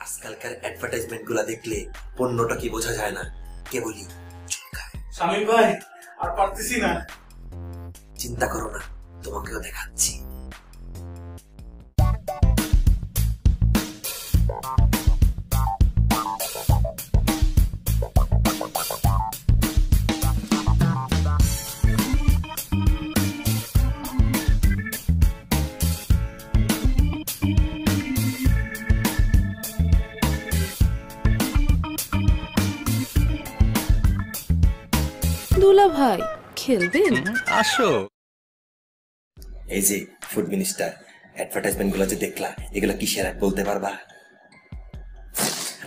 আজকালকার অ্যাডভার্টাইজমেন্টগুলা দেখলে পণ্যটা কি বোঝা যায় না? কেবলই বলি শামিম ভাই আর পারতেছি না। চিন্তা করো না তোমাকেও দেখাচ্ছি। দুলা ভাই খেলবেন? আসো। এই যে ফুড মিনিস্টার অ্যাডভার্টাইজমেন্টগুলো যে দেখলা এগুলো কিসের ad বলতে পারবা?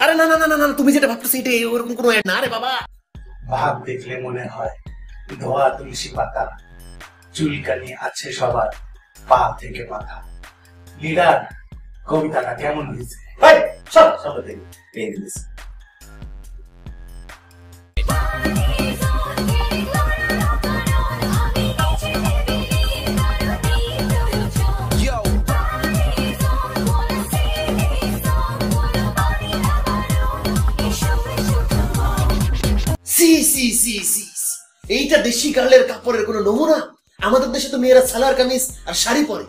আরে না না না না না তুমি যেটা ভাবতেছো এটা ওরকম কোনো না রে বাবা। ভাব দেখলে মনে হয় ধোয়া তুলসী পাতা চুলকানি আছে সবার পা থেকে মাথা। লিডার কবিতাটা কেমন হয়েছে? ভাই সব সব দেখি। পেয়ে দিস সি সি সি। এইটা দেশি গার্লের কাপড়ের কোনো নমুনা আমাদের দেশে তো মেয়েরা সালোয়ার কামিজ আর শাড়ি পরে.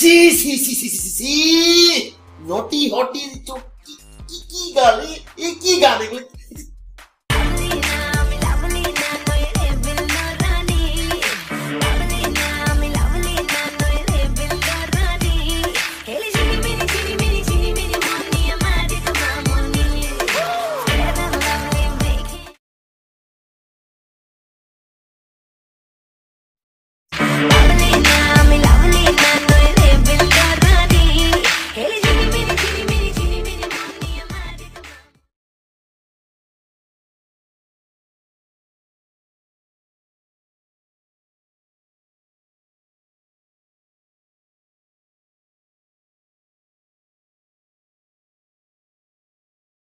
See see see see see see naughty hottie Every night